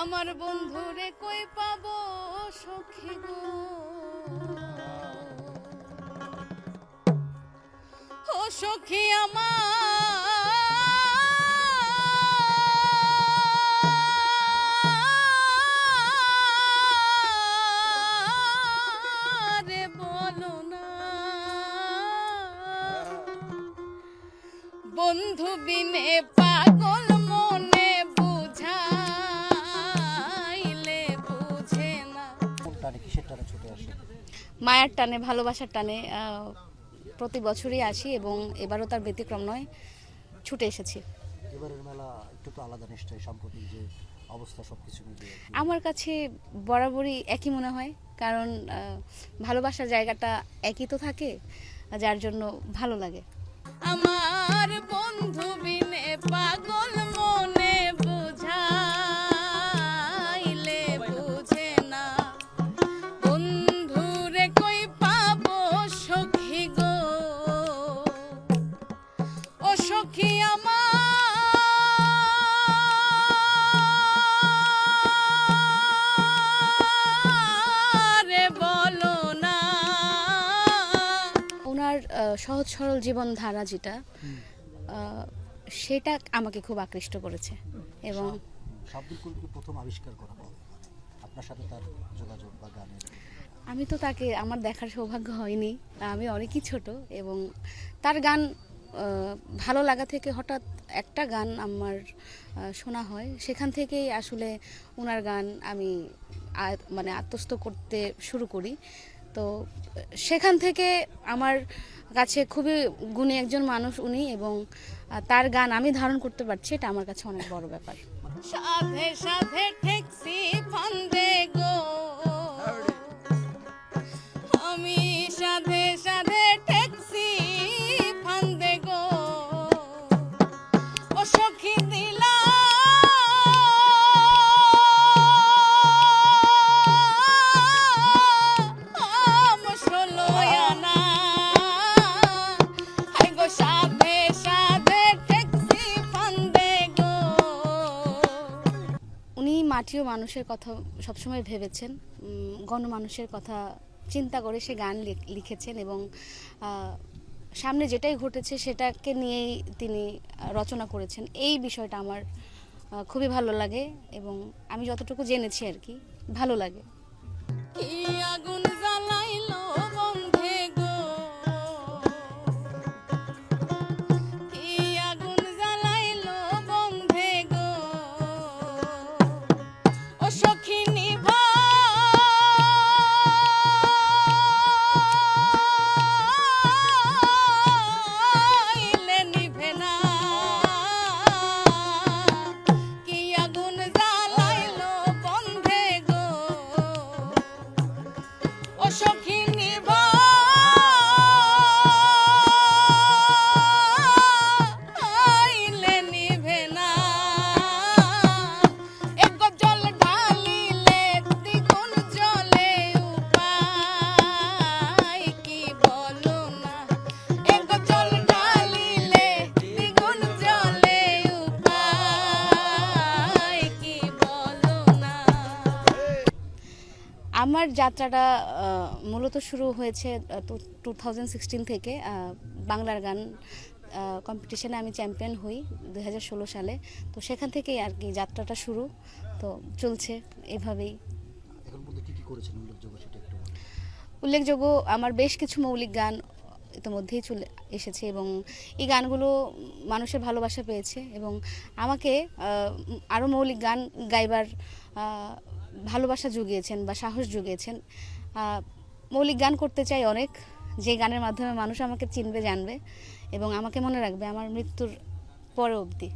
আমার বন্ধুরে কই পাবো সখী গো? ও সখী আমার। বন্ধু বিনে পাগল টানে টানে ছুটে আসে। মায়ের টানে ভালোবাসার টানে প্রতি বছরই আসি এবং এবারও তার ব্যতিক্রম নয় ছুটে এসেছি। এবারের মেলা একটু তো আলাদা নিশ্চয়ই সাম্প্রতিক যে অবস্থা সব কিছু মিলিয়ে। আমার কাছে বরাবরই একই মনে হয় কারণ ভালোবাসার জায়গাটা একই তো থাকে যার জন্য ভালো লাগে। আমার বন্ধু বিনে পাগল সখী আমার? বলো না। ওনার সহজ সরল জীবনধারা যেটা সেটা আমাকে খুব আকৃষ্ট করেছে এবং শাব্দুল প্রথম আবিষ্কার করা আপনার সাথে তার যোগাযোগ বা গানের আমি তো তাকে আমার দেখার সৌভাগ্য হয়নি। আমি অনেকই ছোট এবং তার গান ভালো লাগা থেকে হঠাৎ একটা গান আমার শোনা হয়। সেখান থেকেই আসলে ওনার গান আমি মানে আত্মস্থ করতে শুরু করি। তো সেখান থেকে আমার কাছে খুবই গুণী একজন মানুষ উনি এবং তার গান আমি ধারণ করতে পারছি, এটা আমার কাছে অনেক বড় ব্যাপার। সাধে সাধে ফান্দে গো। ও মানুষের কথা সবসময় ভেবেছেন। গণমানুষের কথা চিন্তা করে সে গান লিখেছেন এবং সামনে যেটাই ঘটেছে সেটাকে নিয়েই তিনি রচনা করেছেন। এই বিষয়টা আমার খুবই ভালো লাগে এবং আমি যতটুকু জেনেছি আর কি, ভালো লাগে। কি আগুন আমার যাত্রাটা মূলত শুরু হয়েছে টু থাউজেন্ড সিক্সটিন থেকে বাংলার গান কম্পিটিশনে আমি চ্যাম্পিয়ন হই দু হাজার ষোলো সালে। তো সেখান থেকেই আর কি যাত্রাটা শুরু। তো চলছে এভাবেই। উল্লেখযোগ্য আমার বেশ কিছু মৌলিক গান ইতিমধ্যেই চলে এসেছে এবং এই গানগুলো মানুষের ভালোবাসা পেয়েছে এবং আমাকে আরও মৌলিক গান গাইবার ভালোবাসা জুগিয়েছেন বা সাহস জুগিয়েছেন মৌলিক গান করতে চাই অনেক, যে গানের মাধ্যমে মানুষ আমাকে চিনবে, জানবে এবং আমাকে মনে রাখবে আমার মৃত্যুর পরে অবধি।